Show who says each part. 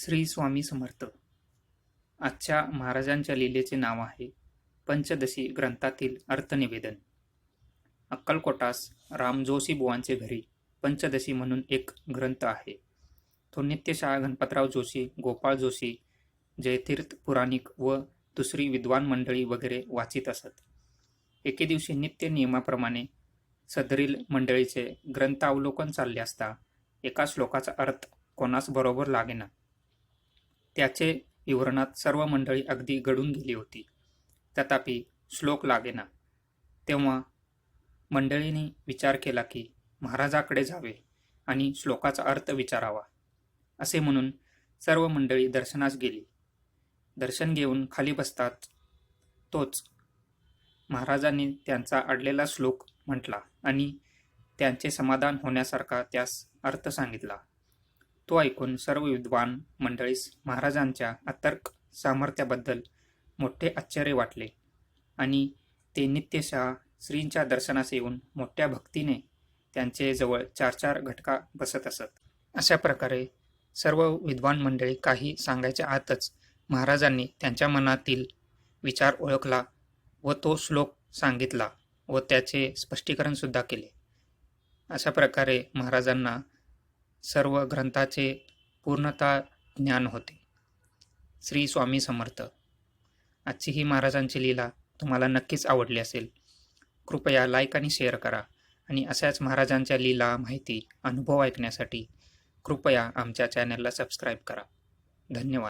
Speaker 1: श्री स्वामी समर्थ. आजच्या महाराजांच्या लीलेचे नाव आहे पंचदशी ग्रंथातील अर्थनिवेदन. अक्कलकोटास रामजोशी बुवांचे घरी पंचदशी म्हणून एक ग्रंथ आहे. तो नित्यशाह गणपतराव जोशी गोपाळ जोशी जयतीर्थ पुराणिक व दुसरी विद्वान मंडळी वगैरे वाचित असत. एके दिवशी नित्य नियमाप्रमाणे सदरील मंडळीचे ग्रंथावलोकन चालले असता एका श्लोकाचा अर्थ कोणास बरोबर लागेना. त्याचे विवरणात सर्व मंडळी अगदी गडून गेली होती. तथापि श्लोक लागेना. तेव्हा मंडळीने विचार केला की महाराजाकडे जावे आणि श्लोकाचा अर्थ विचारावा असे म्हणून सर्व मंडळी दर्शनास गेली. दर्शन घेऊन खाली बसतात. तोच महाराजांनी त्यांचा अडलेला श्लोक म्हटला आणि त्यांचे समाधान होण्यासारखा त्यास अर्थ सांगितला. तो ऐकून सर्व विद्वान मंडळीस महाराजांच्या अतर्क सामर्थ्याबद्दल मोठे आश्चर्य वाटले आणि ते नित्यशः श्रींच्या दर्शनास येऊन मोठ्या भक्तीने त्यांचे जवळ चार चार घटका बसत असत. अशा प्रकारे सर्व विद्वान मंडळी काही सांगायच्या आतच महाराजांनी त्यांच्या मनातील विचार ओळखला व तो श्लोक सांगितला व त्याचे स्पष्टीकरणसुद्धा केले. अशा प्रकारे महाराजांना सर्व ग्रंथाचे पूर्णता ज्ञान होते. श्री स्वामी समर्थ. आजची ही महाराजांची लीला तुम्हाला नक्कीच आवडली असेल. कृपया लाईक आणि शेअर करा आणि अशाच महाराजांच्या लीला माहिती अनुभव ऐकण्यासाठी कृपया आमच्या चॅनलला सबस्क्राईब करा. धन्यवाद.